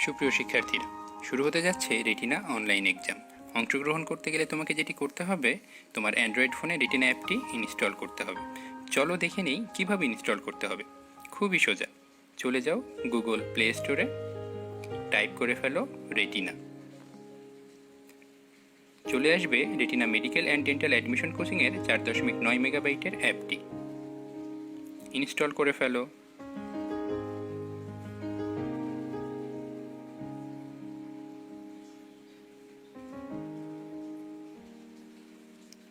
সুপ্রিয় শিক্ষার্থীরা, শুরু হতে যাচ্ছে রেটিনা অনলাইন এক্সাম অংশগ্রহণ করতে গেলে তোমাকে যেটি করতে হবে, তোমার অ্যান্ড্রয়েড ফোনে রেটিনা অ্যাপটি ইনস্টল করতে হবে। চলো দেখে নেই কীভাবে ইনস্টল করতে হবে। খুবই সোজা। চলে যাও গুগল প্লে স্টোরে টাইপ করে ফেলো রেটিনা। চলে আসবে Retina medical and dental admission কোচিংয়ের চার দশমিক নয় মেগাবাইটের অ্যাপটি। ইনস্টল করে ফেলো।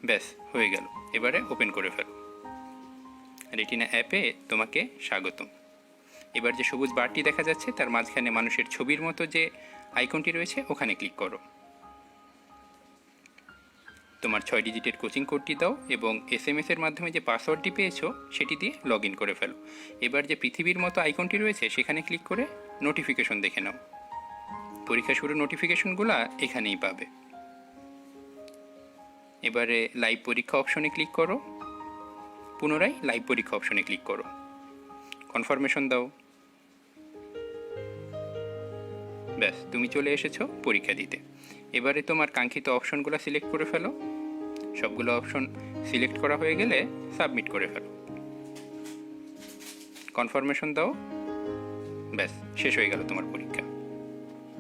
ব্যাস, হয়ে গেল। এবারে ওপেন করে ফেলো। রেটিনা অ্যাপে তোমাকে স্বাগতম। এবার যে সবুজ বারটি দেখা যাচ্ছে, তার মাঝখানে মানুষের ছবির মতো যে আইকনটি রয়েছে, ওখানে ক্লিক করো। তোমার ছয় ডিজিটের কোচিং কোডটি দাও এবং এস এম এর মাধ্যমে যে পাসওয়ার্ডটি পেয়েছ, সেটি দিয়ে লগ ইন করে ফেলো। এবার যে পৃথিবীর মতো আইকনটি রয়েছে, সেখানে ক্লিক করে নোটিফিকেশন দেখে নাও। পরীক্ষা শুরুর নোটিফিকেশনগুলো এখানেই পাবে। এবারে লাইভ পরীক্ষা অপশনে ক্লিক করো। পুনরায় লাইভ পরীক্ষা অপশনে ক্লিক করো। কনফার্মেশন দাও। ব্যাস, তুমি চলে এসেছ পরীক্ষা দিতে। এবারে তোমার কাঙ্ক্ষিত অপশনগুলো সিলেক্ট করে ফেলো। সবগুলো অপশন সিলেক্ট করা হয়ে গেলে সাবমিট করে ফেলো। কনফার্মেশন দাও। ব্যাস, শেষ হয়ে গেল তোমার পরীক্ষা।